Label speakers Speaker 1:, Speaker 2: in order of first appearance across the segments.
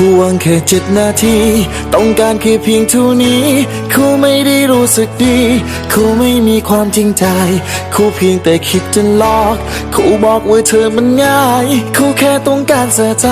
Speaker 1: คู่หวังแค่เจ็ดนาที ต้องการแค่เพียงเท่านี้คู่ไม่ได้รู้สึกดีคู่ไม่มีความจริงใจคู่เพียงแต่คิดจะหลอกคู่บอกว่าเธอมันง่ายคู่แค่ต้องการเสียใจ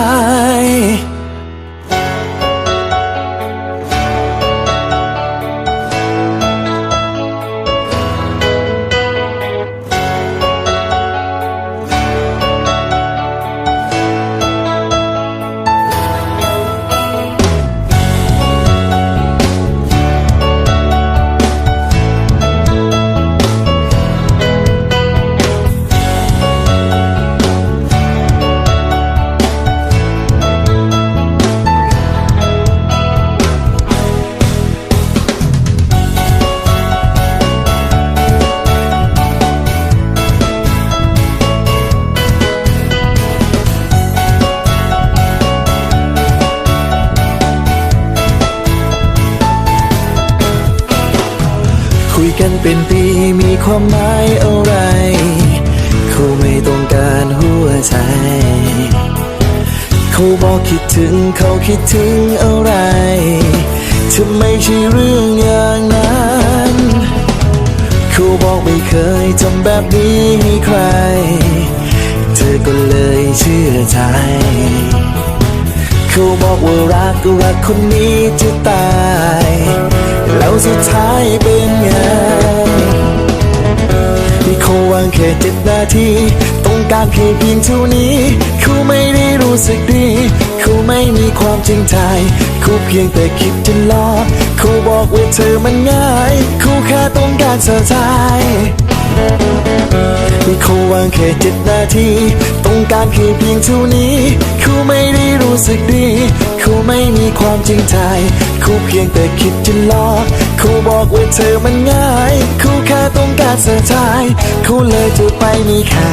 Speaker 1: กันเป็นปีมีความหมายอะไรเขาไม่ต้องการหัวใจ เขาบอกคิดถึงเขาคิดถึงอะไรถ้าไม่ใช่เรื่องอย่างนั้นเขาบอกไม่เคยทำแบบนี้ให้ใคร เธอก็เลยเชื่อใจเขาบอกว่ารักก็รักคนนี้จะตาย แล้วสุดท้ายเป็น เขาวางแค่เจ็ดนาที ต้องการแค่เพียงเท่านี้ เขาไม่ได้รู้สึกดี เขาไม่มีความจริงใจ เขาเพียงแต่คิดจะหลอกเขาบอกว่าเธอมันง่ายเขาแค่ต้องการเสียใจเขาวางแค่เจ็ดนาที ต้องการแค่เพียงเท่านี้ เขาไม่ได้รู้สึกดี เขาไม่มีความจริงใจ เขาเพียงแต่คิดจะหลอกเขาบอกว่าเธอมันง่าย เขาแค่ต้อง การเสียใจเขาเลยจะไปมีแค่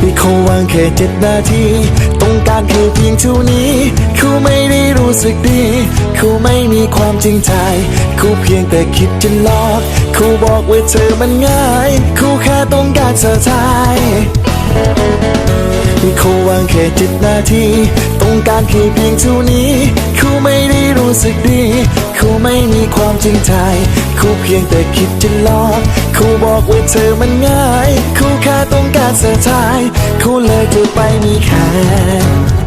Speaker 1: ที่เขาวางแค่เจ็ดนาที ต้องการแค่เพียงเท่านี้ เขาไม่ได้รู้สึกดี เขาไม่มีความจริงใจ เขาเพียงแต่คิดจะหลอก เขาบอกว่าเธอมันง่าย เขาแค่ต้องการเสียใจที่เขาวางแค่จ็ดนาที ต้องการแค่เพียงเท่านี้ เขาไม่ได้รู้สึกดี เขาไม่มีความจริงใจ เขาเพียงแต่คิดจะหลอก บอกว่าเธอมันง่าย คู่แค่ต้องการเสียใจเขาเลยจะไปมีแค่